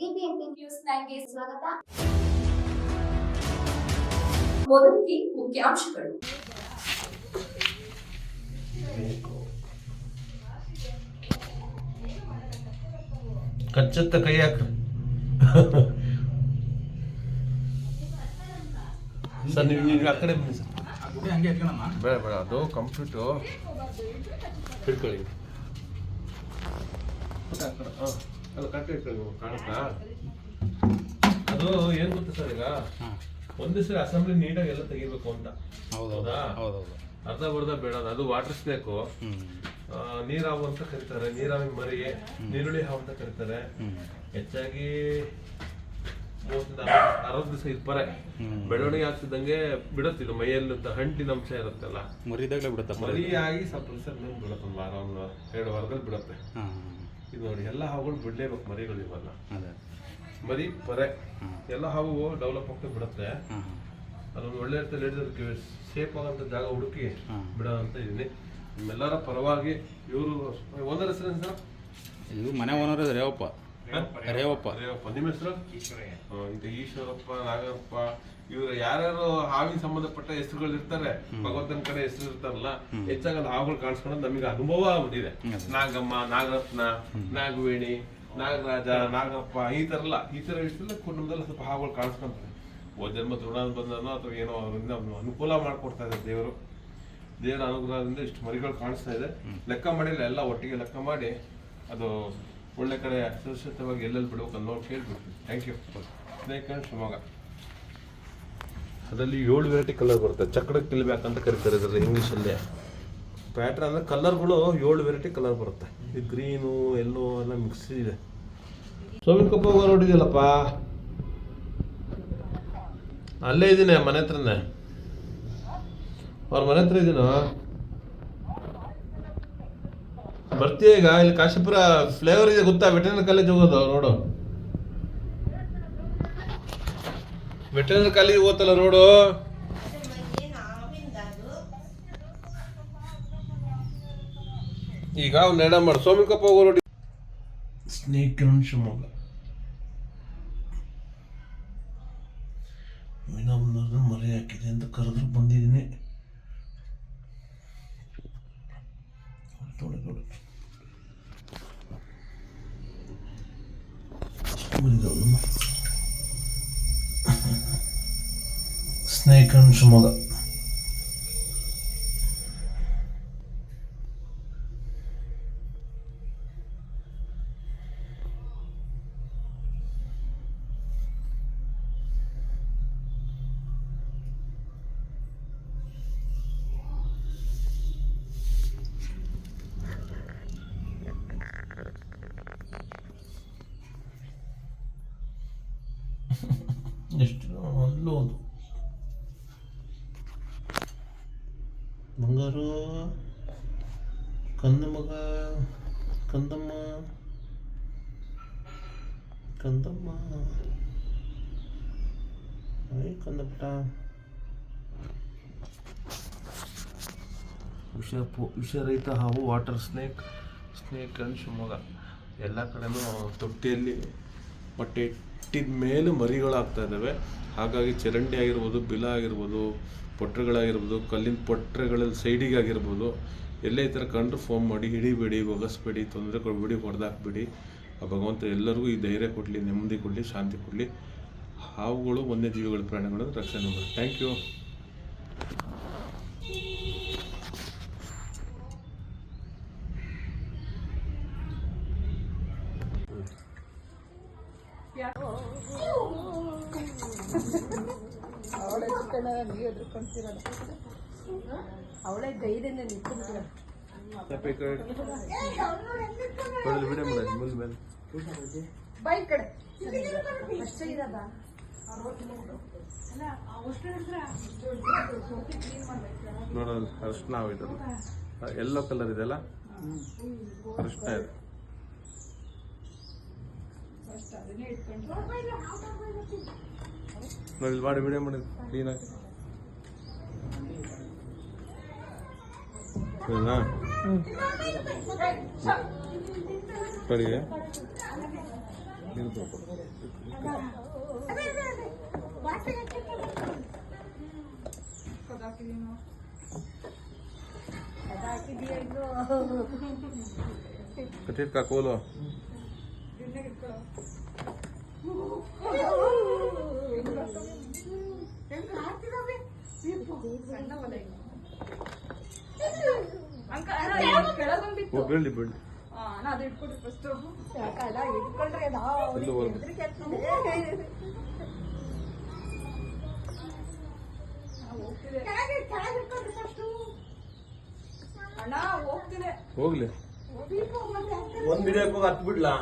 BBMP news ನೈನ್ಗೆ ಸ್ವಾಗತ. ಮೊದಲಿಗೆ ಮುಖ್ಯಾಂಶಗಳು. ಕಚ್ಚತ್ತ ಕೈ ಹಾಕ್ರಿ. ಸರ್ ನೀವು ಈಗ ಆ ಕಡೆ ಬನ್ನಿ ಸರ್. ಬೇಡ ಬೇಡ ಅದು ಕಂಪ್ಯೂಟು ಹಿಡ್ಕೊಳ್ಳಿ. ಹಾಂ. ಅದು ಕರೆಕ್ಟ್ ಕಾಣುತ್ತಾ? ಅದು ಏನು ಗೊತ್ತಾ ಸರ್ ಈಗ? ಒಂದೇ ಸರಿ ಅಸೆಂಬ್ಲಿ ನೀಟಾಗಿ ಎಲ್ಲ ತೆಗಿಬೇಕು ಅಂತ. ಹೌದು? ಅರ್ಧ ಬರ್ಧ ಬೇಡ ಅದು. ವಾಟರ್ ಸ್ನೇಕು ಹ್ಮ್. ನೀರಾವು ಅಂತ ಕರೀತಾರೆ. ನೀರಾವಿ ಮರಿ ನೀರುಳ್ಳಿ ಹಾವು ಅಂತ ಕರೀತಾರೆ. ಹೆಚ್ಚಾಗಿ ಅರವತ್ತು ದಿವಸ ಇರ್ತಾರೆ ಪರೇ ಬೆಳವಣಿಗೆ ಆಗ್ತಿದ್ದಂಗೆ ಬಿಡುತ್ತೆ. ಇದು ಮೈಯಲ್ಲಿ ಹಂಟಿನ ಅಂಶ ಇರುತ್ತಲ್ಲ. ಮರಿದಾಗಲೇ ಬಿಡುತ್ತೆ ಮರಿ ಆಗಿ ಸ್ವಲ್ಪ ದಿವಸ ಬಿಡುತ್ತೆ ಒಂದು ವಾರ ಒಂದು ಎರಡು ವಾರದಲ್ಲಿ ಬಿಡುತ್ತೆ. ಇದು ನೋಡಿ ಎಲ್ಲ ಹಾವುಗಳು ಬಿಡಲೇಬೇಕು ಮರಿಗಳು ಇವೆಲ್ಲ. ಅದೇ. ಮರಿ ಪರೆ ಎಲ್ಲ ಹಾವು ಡೆವಲಪ್ ಆಗ್ತಾ ಬಿಡುತ್ತೆ. ಅದೊಂದು ಒಳ್ಳೆ ಇರ್ತದೆ ಅದಕ್ಕೆ ಸೇಫ್ ಆಗಂತ ಜಾಗ ಹುಡುಕಿ ಹ್ಮ್. ಬಿಡೋ ಅಂತ ಇದೀನಿ. ನಿಮ್ಮೆಲ್ಲರ ಪರವಾಗಿ ಇವರು ಒಂದರ ಹೆಸರು ಸರ್? ಇದು ಮನೆ ಓನರ್ ರೇವಪ್ಪ ರೇವಪ್ಪ ರೇವಪ್ಪ ನಿಮ್ಮ ಹೆಸರು? ಇದು ಈಶ್ವರಪ್ಪ ನಾಗಪ್ಪ ಇವರು ಯಾರ್ಯಾರು ಹಾವಿನ ಸಂಬಂಧಪಟ್ಟ ಹೆಸರುಗಳು ಇರ್ತಾರೆ ಭಗವಂತನ ಕಡೆ ಹೆಸರು ಇರ್ತಾರಲ್ಲ ಹೆಚ್ಚಾಗಿ ಹಾವುಗಳು ಕಾಣಿಸ್ಕೊಳ್ಳೋದು ನಮಗೆ ಅನುಭವ ಆಗ್ಬಿಟ್ಟಿದೆ. ನಾಗಮ್ಮ ನಾಗರತ್ನ ನಾಗವೇಣಿ ನಾಗರಾಜ ನಾಗಪ್ಪ ಈ ತರ ಎಲ್ಲ ಈ ತರ ಹೆಸರೆಲ್ಲ ಕುಟುಂಬದಲ್ಲಿ ಸ್ವಲ್ಪ ಹಾವುಗಳು ಕಾಣಿಸ್ಕೊಂತಾರೆ ಓ ಜನ್ಮ ದೃಢ ಬಂದನೋ ಅಥವಾ ಏನೋ ಅವರಿಂದ ಅನುಕೂಲ ಮಾಡ್ಕೊಡ್ತಾ ಇದ್ದಾರೆ ದೇವರು. ದೇವರ ಅನುಗ್ರಹದಿಂದ ಇಷ್ಟು ಮರಿಗಳು ಕಾಣಿಸ್ತಾ ಇದೆ. ಲೆಕ್ಕ ಮಾಡಿಲ್ಲ ಎಲ್ಲ ಒಟ್ಟಿಗೆ ಲೆಕ್ಕ ಮಾಡಿ ಅದು ಒಳ್ಳೆ ಕಡೆ ಸುರಕ್ಷಿತವಾಗಿ ಎಲ್ಲೆಲ್ಲಿ ಬಿಡಬೇಕು ಅನ್ನೋ ಕೇಳ್ಬಿಡ್ತೀವಿ ಥ್ಯಾಂಕ್ ಯು ಅಂಡ್ ಶಿವಮೊಗ್ಗ. ಅದರಲ್ಲಿ ಏಳು ವೆರೈಟಿ ಕಲರ್ ಬರುತ್ತೆ. ಚಕ್ರ ಕಿಲ್ಬ್ಯಾಕ್ ಅಂತ ಕರೀತಾರೆ ಇದರಲ್ಲಿ ಇಂಗ್ಲೀಷಲ್ಲಿ ಪ್ಯಾಟ್ರನ್ ಅಂದರೆ ಕಲರ್ಗಳು ಏಳು ವೆರೈಟಿ ಕಲರ್ ಬರುತ್ತೆ. ಇದು ಗ್ರೀನು ಎಲ್ಲೋ ಎಲ್ಲ ಮಿಕ್ಸ್ ಇದೆ. ಸೋಮಿನ ಕಪ್ಪ ನೋಡಿದ್ಯಲ್ಲಪ್ಪ ಅಲ್ಲೇ ಇದ್ದೀನಿ ಮನೆ ಹತ್ರನೇ. ಅವ್ರ ಮನೆ ಹತ್ರ ಇದೀನೋ? ಬರ್ತೀಯ ಈಗ? ಇಲ್ಲಿ ಕಾಶಿಪುರ ಫ್ಲೇವರ್ ಇದೆ ಗೊತ್ತಾ? ವೆಟರ್ನರಿ ಕಾಲೇಜ್ ಹೋಗೋದು ರೋಡು ವೆಟರ್ನರಿ ಕಾಲೇಜ್ ಹೋಗ್ತಲ್ಲ ರೋಡು ಈಗ ಅವ್ನ ಎಡ ಮಾಡಿ. ಸೋಮಿಕಪ್ಪ ಹೋಗೋ ರೋಡ್ ಸ್ನೇಕ್ ಶಿವಮೊಗ್ಗ ವಿನಮ್ನವ್ರನ್ನ ಮರೆ ಹಾಕಿದೆ ಅಂತ ಕರೆದ್ರು ಬಂದಿದ್ದೀನಿ ನೋಡಿ ನೋಡಿ ಸ್ನೇಕ್ ಅಂಡ್ ಶಿವಮೊಗ್ಗ ಎಷ್ಟು ಬಂಗಾರು, ಕಂದ ಮಗ, ಕಂದಮ್ಮ ಕಂದಮ್ಮ. ಐ ಕಂದಪ್ಪ ವಿಷ ವಿಷರಹಿತ ಹಾವು water snake snake and Shivamogga ಎಲ್ಲ ಕಡೆನೂ ತೊಟ್ಟಿಯಲ್ಲಿ ಬಟ್ಟೆ ಇಟ್ಟಿದ ಮೇಲೆ ಮರಿಗಳಾಗ್ತಾ ಇದ್ದಾವೆ. ಹಾಗಾಗಿ ಚರಂಡಿ ಆಗಿರ್ಬೋದು, ಬಿಲ ಆಗಿರ್ಬೋದು, ಪೊಟ್ರೆಗಳಾಗಿರ್ಬೋದು, ಕಲ್ಲಿನ ಪೊಟ್ರೆಗಳ ಸೈಡಿಗೆ ಆಗಿರ್ಬೋದು, ಎಲ್ಲೇ ಈ ಥರ ಕಂಡ್ರೆ ಫೋನ್ ಮಾಡಿ ಹಿಡಿಬೇಡಿ ಒಗಸ್ಬೇಡಿ ತೊಂದರೆ ಕೊಡಬೇಡಿ, ಹೊಡೆದಾಕ್ಬೇಡಿ. ಆ ಭಗವಂತ ಎಲ್ಲರಿಗೂ ಈ ಧೈರ್ಯ ಕೊಡಲಿ, ನೆಮ್ಮದಿ ಕೊಡಲಿ, ಶಾಂತಿ ಕೊಡಲಿ. ಹಾವುಗಳು ವನ್ಯಜೀವಿಗಳ ಪ್ರಾಣಿಗಳನ್ನು ರಕ್ಷಣೆ ಮಾಡಿ ಥ್ಯಾಂಕ್ ಯು ಅವಳೇ ಧೈರ್ಯದಿಂದ ನಿಂತ್ಕೊಂಡ್ಬಿಟ್ಟ ವಿಡಿಯೋ ಮಾಡಿ ಮುಂದೆ ಮೇಲೆ ಬೈ ಕಡೆ. ಅಷ್ಟೇ ಇರೋದ? ನೋಡೋಣ ಅರಿಶಿನ ಎಲ್ಲೋ ಕಲರ್ ಇದೆಲ್ಲ ಅರ್ಶನ ಇದೆ. ಮಾಡಿ ವಿಡಿಯೋ ಮಾಡಿ ಕ್ಲೀನಾಗಿ ಹೌದಾ ನೋಡಿ ಅದಾಕಿದೀಯ ಇನ್ನು ಕಟ್ಟಿಟ್ಕ ಕೋಲು ಬೀಳ್ಲಿ ಬೀಳ್ಲಿ ಯಾಕಲ್ಲ ಇಟ್ಕೊಂಡ್ರೆ ಎಲ್ಲೂ ನಾವು ಹೋಗ್ಲಿ. ಒಂದ್ ಹೋಗಿ ಹತ್ ಬಿಡ್ಲಾ